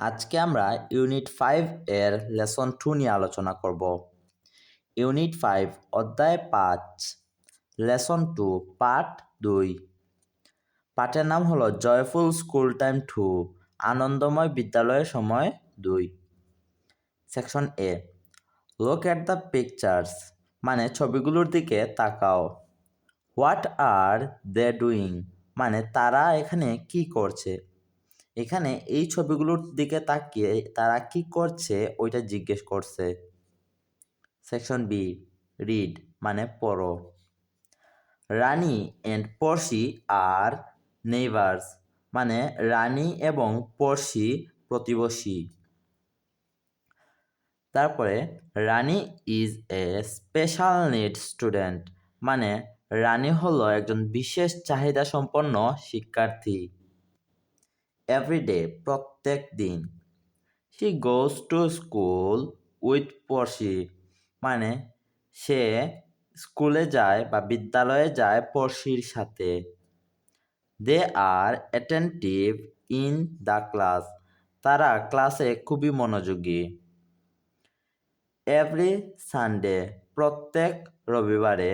আজকে আমরা unit five এর লেসন টু নিয়ে আলোচনা করব। ইউনিট ফাইভ, অধ্যায় পাঁচ, লেসন টু, পার্ট দুই। পাঠের নাম হলো জয়ফুল স্কুল টাইম টু, আনন্দময় বিদ্যালয়ের সময় দুই। Section A look at the pictures মানে ছবিগুলোর দিকে তাকাও। হোয়াট আর দে ডুইং মানে তারা এখানে কি করছে? এখানে এই ছবিগুলোর দিকে তাকিয়ে তারা কি করছে ওইটা জিজ্ঞেস করছে। সেকশন বি রিড মানে পড়ো। রানী অ্যান্ড পড়শি আর নেইবার্স মানে রানী এবং পড়শি প্রতিবেশী। তারপরে, Rani is a special need student মানে রানী হলো একজন বিশেষ চাহিদা সম্পন্ন শিক্ষার্থী। এভরিডে প্রত্যেক দিন। He goes to school with পড়শি মানে সে স্কুলে যায় বা বিদ্যালয়ে যায় পড়শির সাথে। They are attentive in the class তারা ক্লাসে খুবই মনোযোগী। এভরি সানডে প্রত্যেক রবিবারে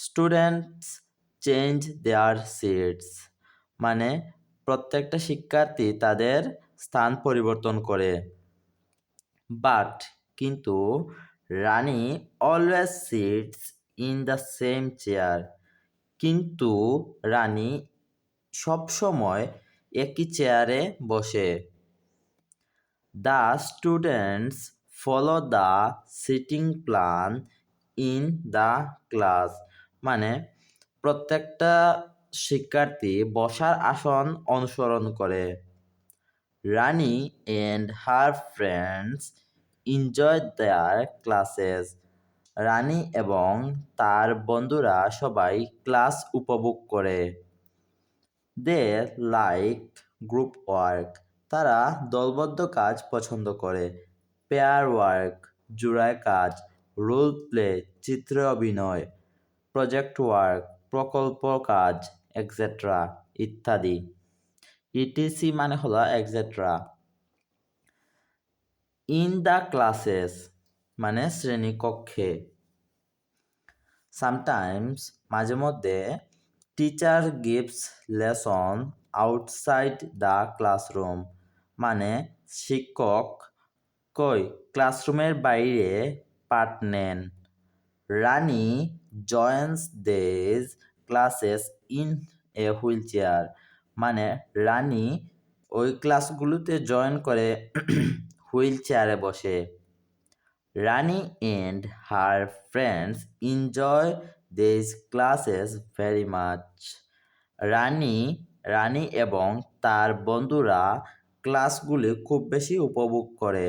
স্টুডেন্টস চেঞ্জ দেয়ার সিটস মানে প্রত্যেকটা শিক্ষার্থী তাদের স্থান পরিবর্তন করে। বাট কিন্তু Rani always sits in the same chair কিন্তু রানী সবসময় একই চেয়ারে বসে। The students follow the seating plan in the class মানে প্রত্যেকটা শিক্ষার্থী বসার আসন অনুসরণ করে। Rani and her friends enjoy their classes Rani এবং তার বন্ধুরা সবাই ক্লাস উপভোগ করে। দে লাইক গ্রুপ ওয়ার্ক তারা দলবদ্ধ কাজ পছন্দ করে। পেয়ার ওয়ার্ক জোড়ায় কাজ রোল প্লে চিত্র অভিনয়। প্রজেক্ট ওয়ার্ক প্রকল্প কাজ। এক্সেট্রা ইত্যাদি। ইটিসি মানে হলো এক্সেট্রা ইন দ্য ক্লাসেস মানে শ্রেণীকক্ষে সামটাইমস মাঝে মধ্যে teacher gives lesson outside the classroom মানে শিক্ষক কই? ক্লাসরুমের বাইরে পাঠ নেন। Rani joins these classes in a wheelchair. মানে রানী ওই ক্লাসগুলোতে জয়েন করে হুইল চেয়ারে বসে। Rani and her friends enjoy this classes very much. Rani Rani এবং তার বন্ধুরা ক্লাসগুলি খুব বেশি উপভোগ করে।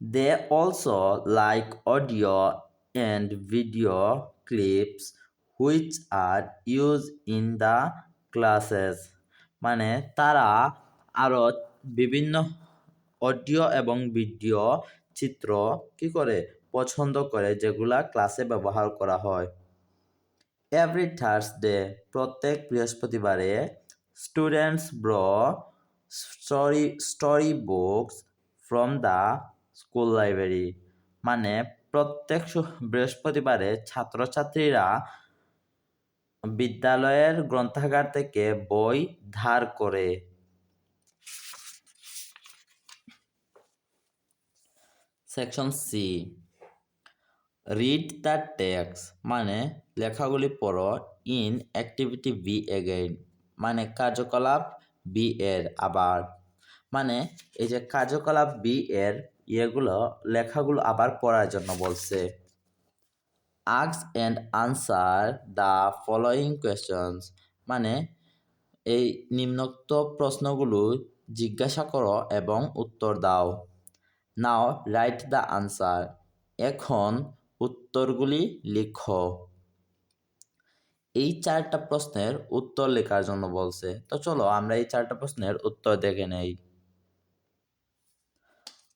They also like audio and video clips which are use in the classes মানে তারা আরও বিভিন্ন অডিও এবং ভিডিও চিত্র কি করে পছন্দ করে যেগুলা ক্লাসে ব্যবহার করা হয়। এভরি থার্সডে প্রত্যেক বৃহস্পতিবারে students ব্র story story books from the school library মানে প্রত্যেক বৃহস্পতিবারে ছাত্রছাত্রীরা বিদ্যালয়ের গ্রন্থাগার থেকে বই ধার করে। Section C read the text মানে লেখাগুলি পড়ো ইন অ্যাক্টিভিটি বি এগেইন মানে কার্যকলাপ বি এর আবার। মানে এই যে কার্যকলাপ বি এর ইয়েগুলো, লেখাগুলো আবার পড়ার জন্য বলছে। আক্স and answer the following questions মানে এই নিম্নোক্ত প্রশ্নগুলো জিজ্ঞাসা করো এবং উত্তর দাও। নাও রাইট দ্য আনসার এখন উত্তরগুলি লিখো। এই চারটা প্রশ্নের উত্তর লেখার জন্য বলছে। তো চলো, আমরা এই চারটা প্রশ্নের উত্তর দেখে নেই।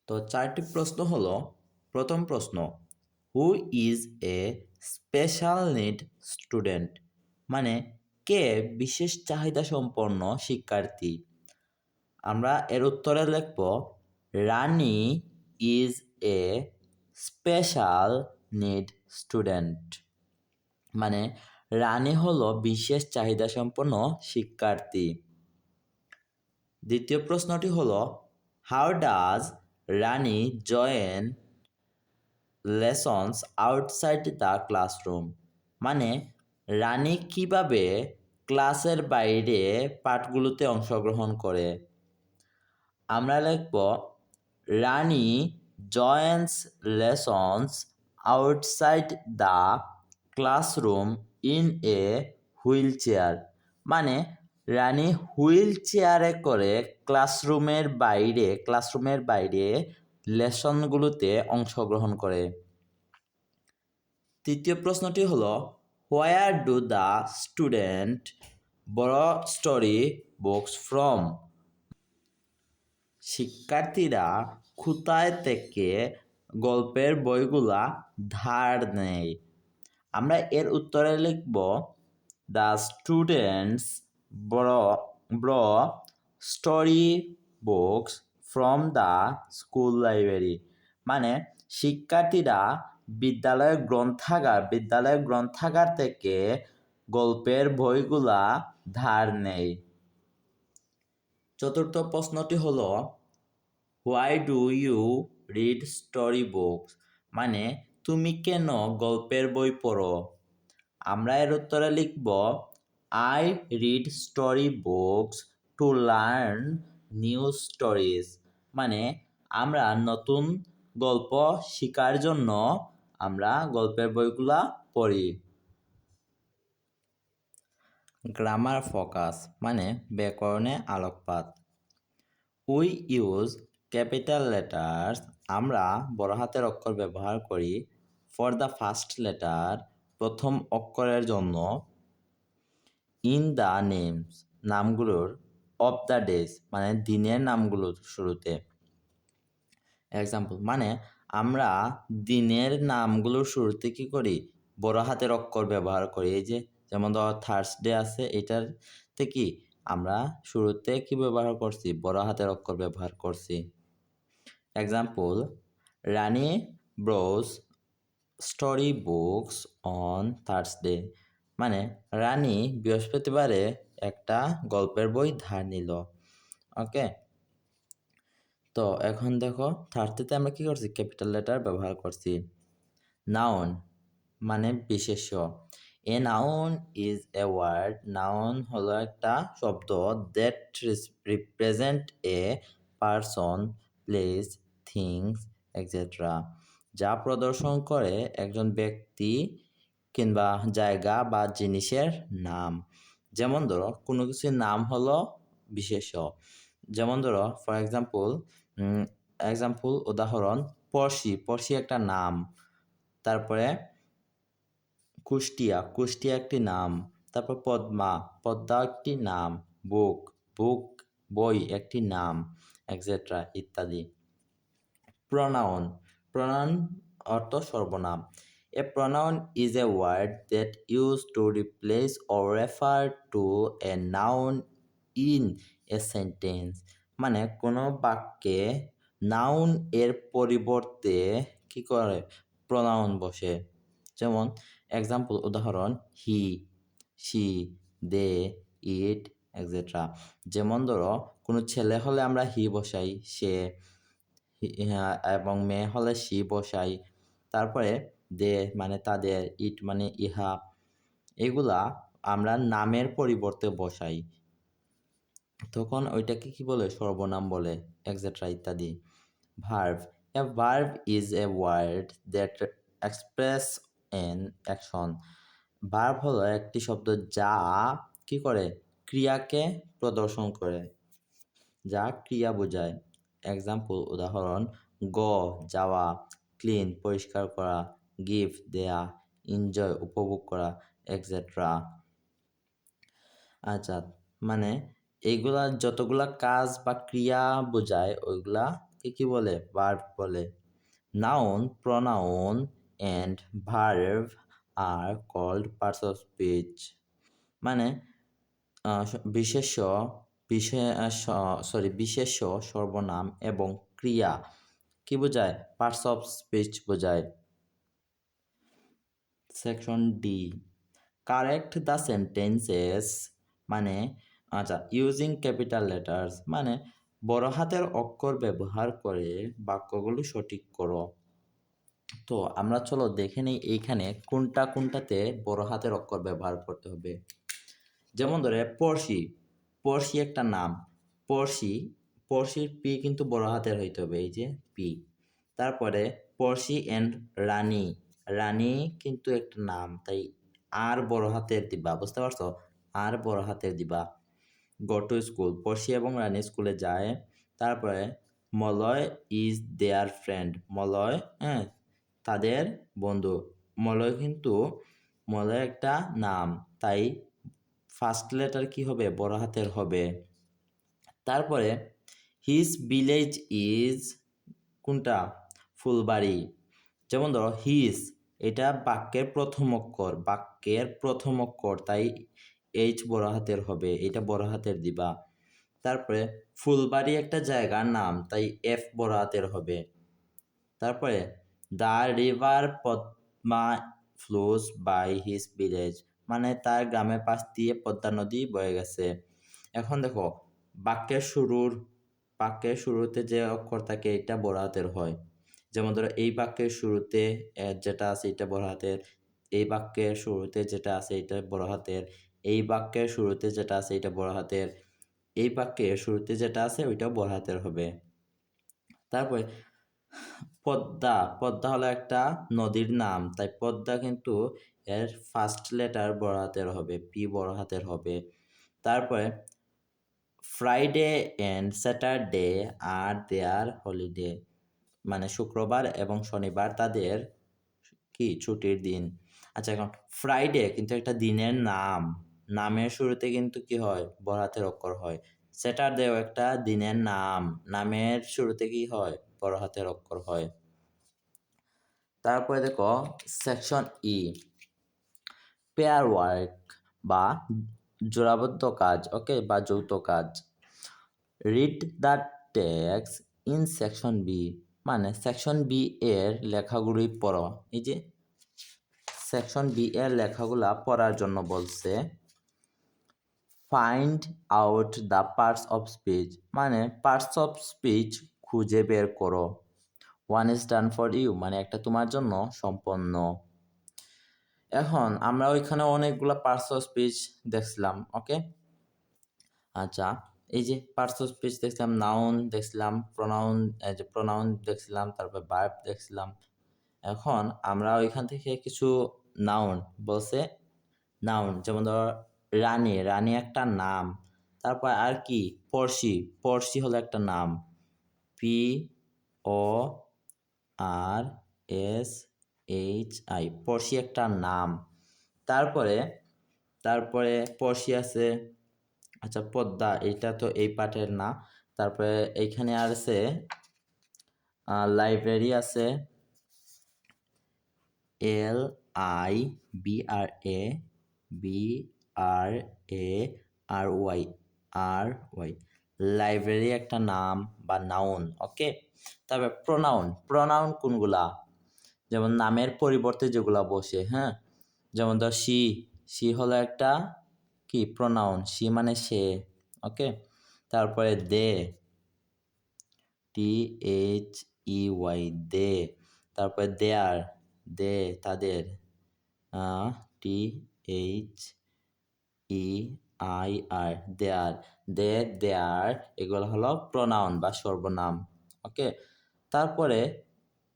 তো চারটি প্রশ্ন হলো, প্রথম প্রশ্ন who is a special need student মানে কে বিশেষ চাহিদা সম্পন্ন শিক্ষার্থী? আমরা এর উত্তরে লিখব, Rani is a special need student মানে রানী হলো বিশেষ চাহিদা সম্পন্ন শিক্ষার্থী। দ্বিতীয় প্রশ্নটি হলো how does Rani join lessons outside the classroom মানে রানী কীভাবে ক্লাসের বাইরে পাঠগুলোতে অংশগ্রহণ করে? আমরা লিখব, Rani joins lessons outside the classroom in a wheelchair মানে রানী হুইল চেয়ারে করে ক্লাসরুমের বাইরে ক্লাসরুমের বাইরে লেসনগুলোতে অংশগ্রহণ করে। তৃতীয় প্রশ্নটি হলো where do the student borrow story books from শিক্ষার্থীরা খুতায় থেকে গল্পের বইগুলা ধার নেয়। আমরা এর উত্তরে লিখব the students borrow ব্র story books from the school library মানে শিক্ষার্থীরা বিদ্যালয়ের গ্রন্থাগার বিদ্যালয়ের গ্রন্থাগার থেকে গল্পের বইগুলা ধার নেয়। চতুর্থ প্রশ্নটি হল why do you read story books মানে তুমি কেন গল্পের বই পড়ো? আমরা এর উত্তরে লিখব I read story books to learn new stories মানে আমরা নতুন গল্প শেখার জন্য আমরা গল্পের বইগুলা পড়ি। গ্রামার ফোকাস মানে ব্যাকরণে আলোকপাত। We use capital letters. আমরা বড় হাতের অক্ষর ব্যবহার করি ফর দ্য ফার্স্ট লেটার, প্রথম অক্ষরের জন্য। ইন দ্য নেমস, নামগুলোর অফ দ্য ডেজ মানে দিনের নামগুলোর শুরুতে। এক্সাম্পল মানে আমরা দিনের নামগুলোর শুরুতে কী করি? বড় হাতের অক্ষর ব্যবহার করি। এই যে, যেমন ধর থার্সডে আছে, এটার থেকে আমরা শুরুতে কি ব্যবহার করছি? বড় হাতের অক্ষর ব্যবহার করছি। Example Rani borrows story books on Thursday মানে রানী বৃহস্পতিবারে একটা গল্পের বই ধার নিল। ওকে? তো এখন দেখো থার্সডেতে আমরা কি করছি? ক্যাপিটাল লেটার ব্যবহার করছি। নাউন মানে বিশেষ্য। A noun is a word noun হলো একটা শব্দ that represent a person place things etcetera যা প্রদর্শন করে একজন ব্যক্তি কিংবা জায়গা বা জিনিসের নাম। যেমন ধরো, কোনো কিছুর নাম হলো বিশেষ্য যেমন ধরো ফর এক্সাম্পল এক্সাম্পল উদাহরণ পড়শি পড়শি একটা নাম। তারপরে কুষ্টিয়া। কুষ্টিয়া একটি নাম। তারপর পদ্মা। পদ্মা একটি নাম। বুক। বুক, বই একটি নাম এক্সেট্রা ইত্যাদি। প্রনাউন। প্রনাউন অর্থ সর্বনাম। A pronoun is a word that use to replace or refer to a noun in a sentence মানে কোনো বাক্যে নাউন এর পরিবর্তে কি করে? প্রনাউন বসে। যেমন এক্সাম্পল উদাহরণ he she they it etcetera যেমন ধরো, কোনো ছেলে হলে আমরা হি বসাই, সে এবং মেয়ে হলে সি বসাই। তারপরে দে মানে তাদের, ইট মানে ইহা, এগুলা আমরা নামের পরিবর্তে বসাই। তখন ওইটাকে কি বলে? সর্বনাম বলে এক্সেট্রা ইত্যাদি। Verb a verb is a word that express an action verb হলো একটি শব্দ যা কি করে? ক্রিয়াকে প্রদর্শন করে, যা ক্রিয়া বোঝায়। এক্সাম্পল উদাহরণ গ যাওয়া ক্লিন পরিষ্কার করা। গিফট দেয়া এনজয় উপভোগ করা এক্সেট্রা আচ্ছা মানে এইগুলা যতগুলা কাজ বা ক্রিয়া বোঝায় ওইগুলাকে কি বলে? ভার্ভ বলে। Noun pronoun and verb are called parts of speech মানে বিশেষ বিশেষ সরি বিশেষ্য, সর্বনাম এবং ক্রিয়া। কি বোঝায়? পার্টস অফ স্পিচ বোঝায়। Section D correct the sentences মানে আচ্ছা ইউজিং ক্যাপিটাল লেটার্স মানে বড় হাতের অক্ষর ব্যবহার করে বাক্যগুলো সঠিক করো। তো, আমরা চলো দেখে নিই এইখানে কোনটা কোনটাতে বড় হাতের অক্ষর ব্যবহার করতে হবে। যেমন ধরে, পড়শি পড়শি একটা নাম, পড়শি, পড়শির পি কিন্তু বড় হাতের হইতে হবে, এই যে পি। তারপরে, পড়শি অ্যান্ড রানী রানী কিন্তু একটা নাম, তাই আর বড় হাতের দিবা, বুঝতে পারছ? আর বড় হাতের দিবা। গো টু স্কুল পড়শি এবং রানী স্কুলে যায়, তারপরে Malay is their friend Malay হ্যাঁ তাদের বন্ধু। মলয় কিন্তু, মলয় একটা নাম, তাই ফার্স্ট লেটার কি হবে? বড় হাতের হবে। তারপরে হিজ ভিলেজ ইজ কোনটা? ফুলবাড়ি। যেমন ধরো হিজ এটা বাক্যের প্রথম অক্ষর, বাক্যের প্রথম অক্ষর, তাই এইচ বড় হাতের হবে, এটা বড় হাতের দিবা। তারপরে ফুলবাড়ি একটা জায়গার নাম, তাই এফ বড় হাতের হবে। তারপরে the river Padma flows by his village মানে তার গ্রামের পাশ দিয়ে পদ্মা নদী বয়ে গেছে। এখন দেখো, বাক্যের শুরুর, বাক্যের শুরুতে যে অক্ষর থাকে, এটা বড় হাতের হয়। যেমন ধরো এই বাক্যের শুরুতে যেটা আছে এটা বড় হাতের, এই বাক্যের শুরুতে যেটা আছে এটা বড় হাতের, এই বাক্যের শুরুতে যেটা আছে এটা বড় হাতের, এই বাক্যের শুরুতে যেটা আছে ওইটাও বড় হাতের হবে। তারপরে পদ্মা পদ্মা হলো একটা নদীর নাম, তাই পদ্মা কিন্তু এর ফার্স্ট লেটার বড় হাতের হবে পি বড় হাতের হবে। তারপরে Friday and Saturday are their holiday মানে শুক্রবার এবং শনিবার তাদের কি ছুটির দিন। আচ্ছা এখন ফ্রাইডে কিন্তু একটা দিনের নাম। নামের শুরুতে কিন্তু কি হয়? বড় হাতের অক্ষর হয়। স্যাটারডেও একটা দিনের নাম। নামের শুরুতে কি হয়? বড় হাতের অক্ষর হয়। তারপরে দেখো সেকশন ই পেয়ার ওয়ার্ক বা জোড়াবদ্ধ কাজ ওকে বা যৌথ কাজ। Read the text in section B মানে সেকশন বি এর লেখাগুলি পড়ো। এই যে সেকশন বি এর লেখাগুলা পড়ার জন্য বলছে find out the parts of speech মানে পার্টস অফ স্পিচ খুঁজে বের করো। One is done for you মানে একটা তোমার জন্য সম্পন্ন। এখন আমরা ওইখানে অনেকগুলো পার্টস অফ স্পিচ দেখছিলাম ওকে আচ্ছা এই যে পার্টস অফ স্পিচ দেখছিলাম নাউন দেখছিলাম প্রোনাউন যে প্রোনাউন দেখছিলাম তারপর বার্ব দেখছিলাম এখন আমরা ওইখান থেকে কিছু নাউন বলছে নাউন যেমন ধরো রানী রানী একটা নাম। তারপর আর কি, পড়শি পড়শি হলো একটা নাম। P O R S H I Porshi একটা নাম। তারপরে তারপরে পড়শি আছে আচ্ছা পদ্মা এটা তো এই পার্টের না। তারপরে এইখানে আর আছে লাইব্রেরি আছে, L I B R A, B R A R Y R Y. Library একটা নাম বা নাউন, ওকে? তারপরে প্রোনাউন প্রোনাউন কোনগুলা? যেমন নামের পরিবর্তে যেগুলা বসে হ্যাঁ? যেমন ধর সি সি হলো একটা কি প্রোনাউন সি মানে সে ওকে তারপরে দে টি এইচ ই ওয়াই দে। তারপরে দেয়ার, দে তাদের টি এইচ ই আই আর দেয়ার। দে, দেয়ার, এগুলো হলো প্রোনাউন বা সর্বনাম ওকে তারপরে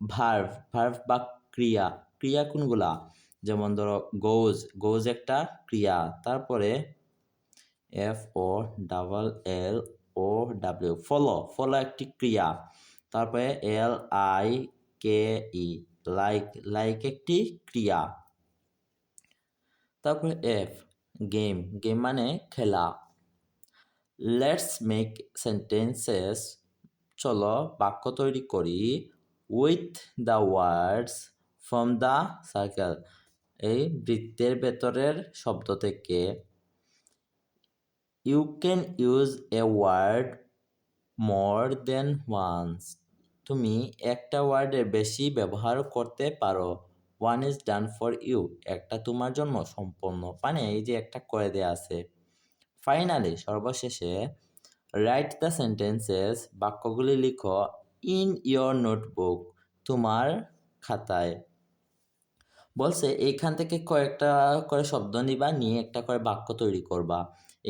ভার্ভ ভার্ভ বা ক্রিয়া। ক্রিয়া কোনগুলা? যেমন ধরো গোজ গোজ একটা ক্রিয়া, তারপরে F O double L O W follow follow একটি ক্রিয়া, তারপরে L I K E like like একটি ক্রিয়া, তারপরে এফ গেম গেম মানে খেলা লেটস মেক সেন্টেন্সেস চলো বাক্য তৈরি করি with the words from the circle এই বৃত্তের ভেতরের শব্দ থেকে you can use a word more than once তুমি একটা ওয়ার্ডের বেশি ব্যবহার করতে পারো। One is done for you একটা তোমার জন্য সম্পূর্ণ মানে এই যে একটা করে দেয়া আছে। ফাইনালি সর্বশেষে রাইট দ্য সেন্টেন্সেস বাক্যগুলি লিখো ইন ইয়োর নোটবুক তোমার খাতায়। বলছে, এইখান থেকে কয়েকটা করে শব্দ নিবা, নিয়ে একটা করে বাক্য তৈরি করবা।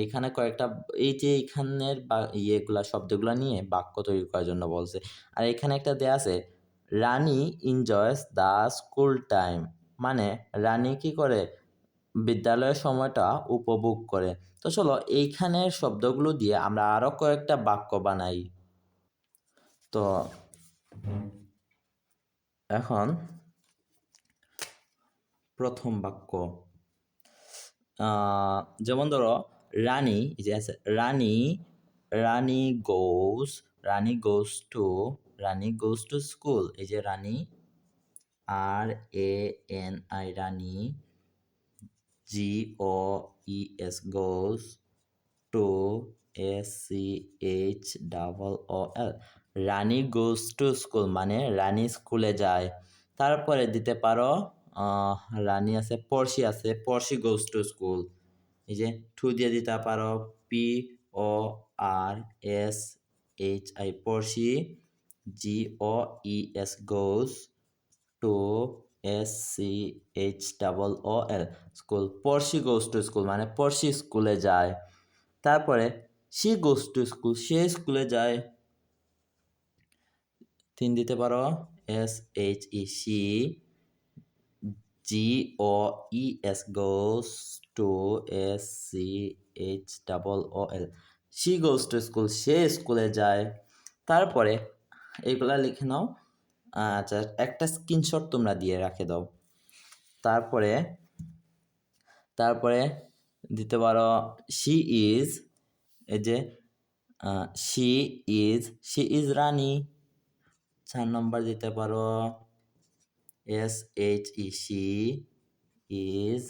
এখানে কয়েকটা, এই যে এইখানের বা, ইয়েগুলা, শব্দগুলো নিয়ে বাক্য তৈরি করার জন্য বলছে। আর এখানে একটা দেয়া আছে, Rani enjoys the school time মানে রানী কি করে? বিদ্যালয়ের সময়টা উপভোগ করে। তো চলো, এইখানের শব্দগুলো দিয়ে আমরা আরও কয়েকটা বাক্য বানাই। তো এখন প্রথম বাক্য। যেমন ধরো, রানী যে আছে, Rani Rani goes Rani goes to Rani goes to school এই যে Rani R A N I Rani G O E S goes to S C H double O L Rani goes to school মানে রানী স্কুলে যায় তারপরে দিতে পারো রানী আছে, পড়শি আছে, পড়শি গোস টু স্কুল এই যে টু দিয়ে দিতে পারো P O R S H I Porshi G O E S goes to S C H double O L school Porshi goes to school মানে পড়শি স্কুলে যায়। তারপরে সি গোস টু স্কুল সে স্কুলে যায়। তিন দিতে পারো S H E she G O E S goes to S C H double O L she goes to school সে স্কুলে যায়। তারপরে এইগুলা লিখে নাও। আচ্ছা একটা স্ক্রিনশট তোমরা দিয়ে রাখে দাও। তারপরে তারপরে দিতে পারো শি ইজ এই যে she is she is Rani. চার নম্বর দিতে পারো। S H E she is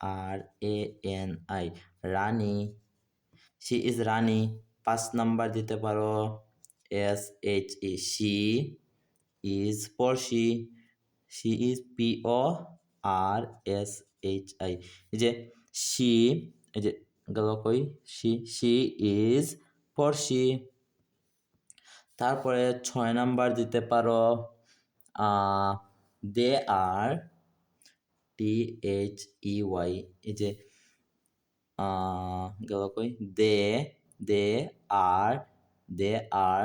R A N I Rani she is Rani পাঁচ নাম্বার দিতে পারো. S H E she is Porshi she is P O R S H I এই যে সি এই যে গেল কই? সি সি ইজ পড়শি তারপরে ছয় নাম্বার দিতে পারো দে আর টি এইচ ই ওয়াই, এই যে গেল কই? দে দে আর দে are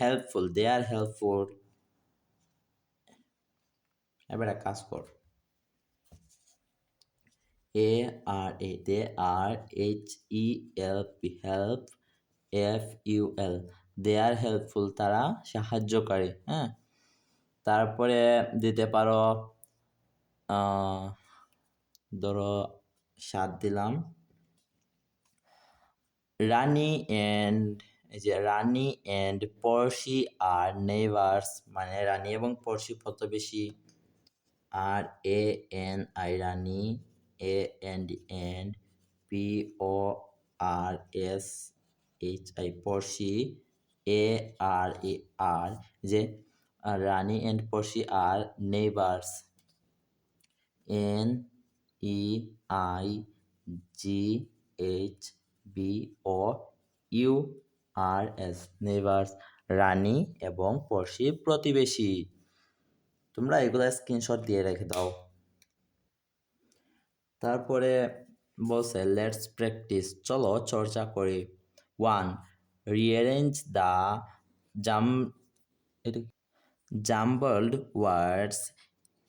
helpful they are helpful এবার কাজ কর। A R E, they are H E L P help F U L they are helpful তারা সাহায্যকারী হ্যাঁ? তারপরে দিতে পারো ধরো সাত দিলাম। রানী অ্যান্ড এই যে Rani and Porshi are neighbours মানে রানী এবং পড়শি প্রতিবেশী R A N I Rani, A and and, P O R S H I Porshi A R E are, যে Rani and Porshi are neighbours. N E I G H B O U R S. Neighbours, Rani এবং পড়শি প্রতিবেশী। তোমরা এগুলো screenshot দিয়ে রেখে দাও। তারপরে বলছে লেটস প্র্যাকটিস চলো চর্চা করি। One rearrange the jum jumbled words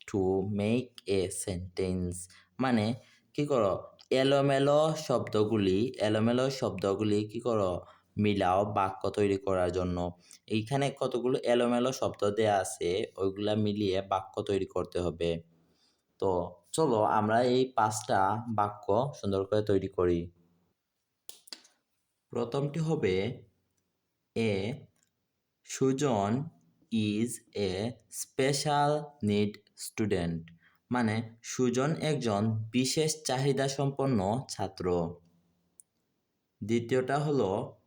to make a sentence মানে কি করো? এলোমেলো শব্দগুলি এলোমেলো শব্দগুলি কি করো? মিলাও বাক্য তৈরি করার জন্য। এইখানে কতগুলো এলোমেলো শব্দ দেয়া আছে, ওইগুলা মিলিয়ে বাক্য তৈরি করতে হবে। তো চলো আমরা এই পাঁচটা বাক্য সুন্দর করে তৈরি করি। প্রথমটি হবে, a, Sujon is a special need student মানে সুজন একজন বিশেষ চাহিদা সম্পন্ন ছাত্র। দ্বিতীয়টা হলো,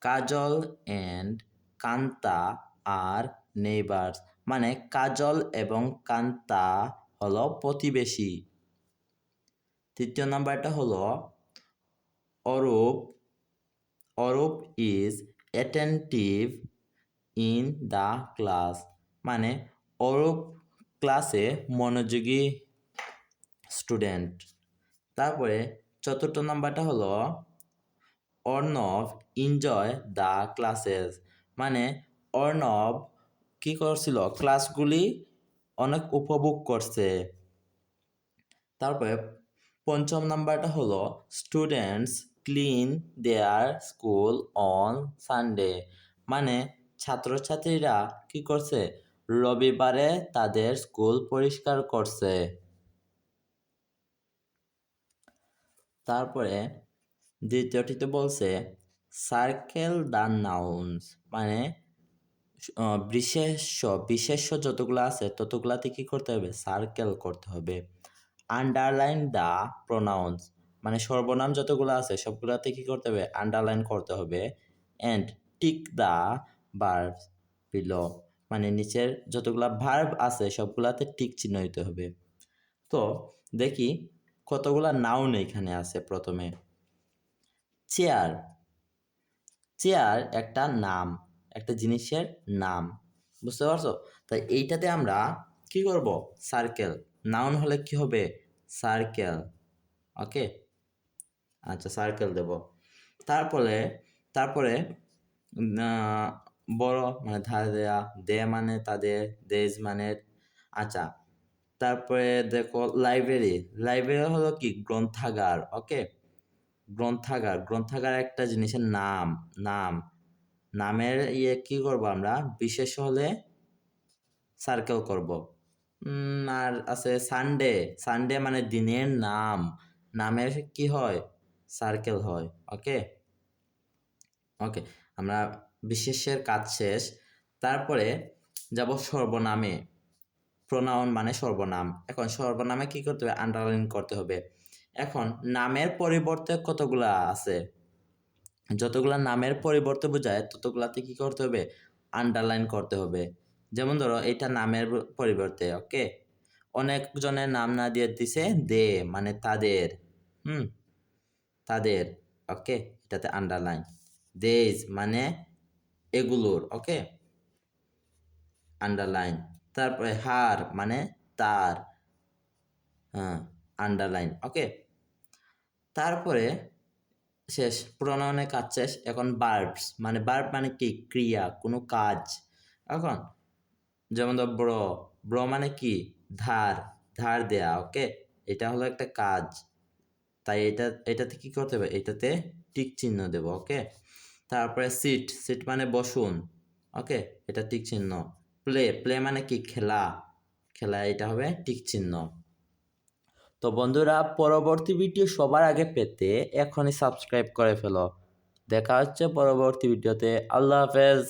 কাজল অ্যান্ড কান্তা আর নেইবার্স মানে কাজল এবং কান্তা হলো প্রতিবেশী। তৃতীয় নাম্বারটা হলো, Arup. Arup is attentive in the class মানে অরূপ ক্লাসে মনোযোগী স্টুডেন্ট তারপরে চতুর্থ নাম্বারটা হলো অর্ণব এনজয় দ্য ক্লাসেস মানে অর্ণব কি করছিল? ক্লাসগুলি অনেক উপভোগ করছে। তারপরে পঞ্চম নাম্বারটা হলো students clean their school on Sunday মানে ছাত্রছাত্রীরা কি করছে? রবিবারে তাদের স্কুল পরিষ্কার করছে। তারপরে দ্বিতীয়টিতে বলছে সার্কেল দ্য নাউন্স মানে আহ, বিশেষ্য বিশেষ্য যতগুলো আছে ততগুলাতে কি করতে হবে? সার্কেল করতে হবে। আন্ডারলাইন দ্য প্রোনাউন্স মানে সর্বনাম যতগুলো আছে সবগুলাতে কি করতে হবে? আন্ডারলাইন করতে হবে। And tick the verb below মানে নিচের যতগুলা ভার্ব আছে, সবগুলাতে টিক চিহ্ন দিতে হবে। তো দেখি কতগুলা নাউন এখানে আছে প্রথমে। চেয়ার চেয়ার একটা নাম, একটা জিনিসের নাম, বুঝতে পারছ? তাই এইটাতে আমরা কি করব? সার্কেল নাউন হলে কি হবে? সার্কেল ওকে আচ্ছা সার্কেল দেব। তারপরে তারপরে বড় মানে ধার দেয়া, দে মানে তাদের, দেশ মানে আচ্ছা। তারপরে দেখো লাইব্রেরি লাইব্রেরি হলো কি? গ্রন্থাগার ওকে গ্রন্থাগার গ্রন্থাগার একটা জিনিসের নাম নাম। নামের ইয়ে কি করব আমরা? বিশেষ হলে সার্কেল করব। আর আছে সানডে সানডে মানে দিনের নাম। নামের কি হয়? সার্কেল হয় ওকে ওকে আমরা বিশেষের কাজ শেষ। তারপরে যাব সর্বনামে। প্রোনাউন মানে সর্বনাম। এখন সর্বনামে কি করতে হবে? আন্ডারলাইন করতে হবে। এখন নামের পরিবর্তে কতগুলা আছে? যতগুলা নামের পরিবর্তে বোঝায়, ততগুলাতে কি করতে হবে? আন্ডারলাইন করতে হবে। যেমন ধরো এটা নামের পরিবর্তে ওকে অনেকজনের নাম না দিয়ে দিছে দে মানে তাদের। হুম? তাদের ওকে এটাতে আন্ডারলাইন দেজ মানে এগুলোর ওকে আন্ডারলাইন তারপরে হার মানে তার হ্যাঁ আন্ডারলাইন ওকে তারপরে শেষ প্রণয়নের কাজ শেষ, এখন বার্বস মানে বার্ব মানে কি? ক্রিয়া, কোনো কাজ। এখন, যেমন ধর ব্র ব্র মানে কি? ধার ধার দেয়া ওকে এটা হলো একটা কাজ। তাই এটা, এটাতে কি করতে হবে? এটাতে টিক চিহ্ন দেবো ওকে তারপরে সিট সিট মানে বসুন ওকে এটা টিক চিহ্ন। প্লে প্লে মানে কি? খেলা। খেলা, এটা হবে টিক চিহ্ন। তো বন্ধুরা, পরবর্তী ভিডিও সবার আগে পেতে এখনই সাবস্ক্রাইব করে ফেলো। দেখা হচ্ছে পরবর্তী ভিডিওতে আল্লাহ হাফেজ।